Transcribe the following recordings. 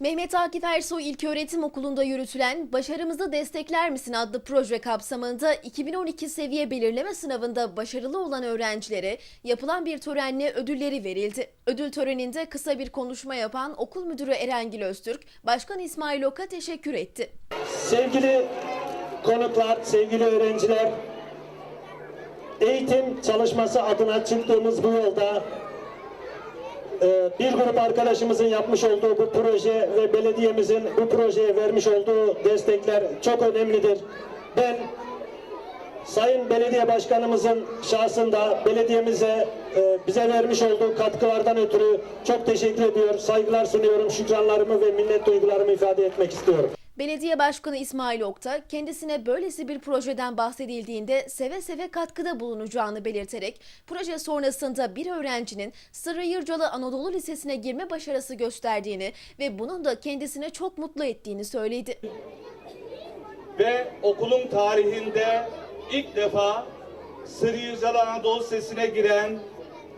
Mehmet Akif Ersoy İlköğretim Okulu'nda yürütülen Başarımızı Destekler Misin adlı proje kapsamında 2012 seviye belirleme sınavında başarılı olan öğrencilere yapılan bir törenle ödülleri verildi. Ödül töreninde kısa bir konuşma yapan okul müdürü Erengil Öztürk, Başkan İsmail Ok'a teşekkür etti. Sevgili konuklar, sevgili öğrenciler, eğitim çalışması adına çıktığımız bu yolda bir grup arkadaşımızın yapmış olduğu bu proje ve belediyemizin bu projeye vermiş olduğu destekler çok önemlidir. Ben Sayın Belediye Başkanımızın şahsında belediyemize e, bize vermiş olduğu katkılardan ötürü çok teşekkür ediyor, saygılar sunuyorum, şükranlarımı ve minnet duygularımı ifade etmek istiyorum. Belediye Başkanı İsmail Ok da kendisine böylesi bir projeden bahsedildiğinde seve seve katkıda bulunacağını belirterek proje sonrasında bir öğrencinin Sırrı Yırcalı Anadolu Lisesi'ne girme başarısı gösterdiğini ve bunun da kendisini çok mutlu ettiğini söyledi. ve okulun tarihinde ilk defa Sırrı Yüzel Anadolu Sesi'ne giren,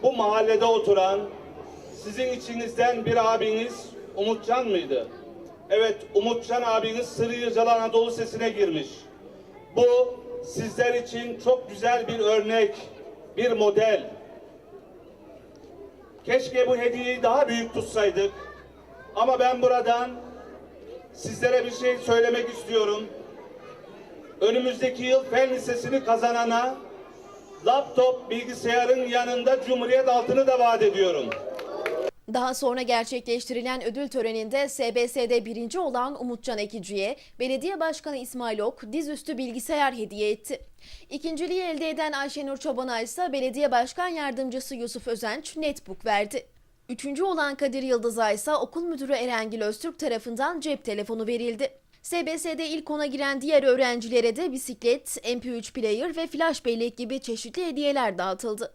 bu mahallede oturan, sizin içinizden bir abiniz Umutcan mıydı? Evet, Umutcan abiniz Sırrı Yüzel Anadolu Sesi'ne girmiş. Bu sizler için çok güzel bir örnek, bir model. Keşke bu hediyeyi daha büyük tutsaydık. Ama ben buradan sizlere bir şey söylemek istiyorum önümüzdeki yıl Fen Lisesi'ni kazanana laptop bilgisayarın yanında Cumhuriyet altını da vaat ediyorum. Daha sonra gerçekleştirilen ödül töreninde SBS'de birinci olan Umutcan Ekici'ye Belediye Başkanı İsmail Ok dizüstü bilgisayar hediye etti. İkinciliği elde eden Ayşenur Çoban'a ise Belediye Başkan Yardımcısı Yusuf Özenç netbook verdi. Üçüncü olan Kadir Yıldız'a ise okul müdürü Erengil Öztürk tarafından cep telefonu verildi. SBS'de ilk ona giren diğer öğrencilere de bisiklet, MP3 player ve flash bellek gibi çeşitli hediyeler dağıtıldı.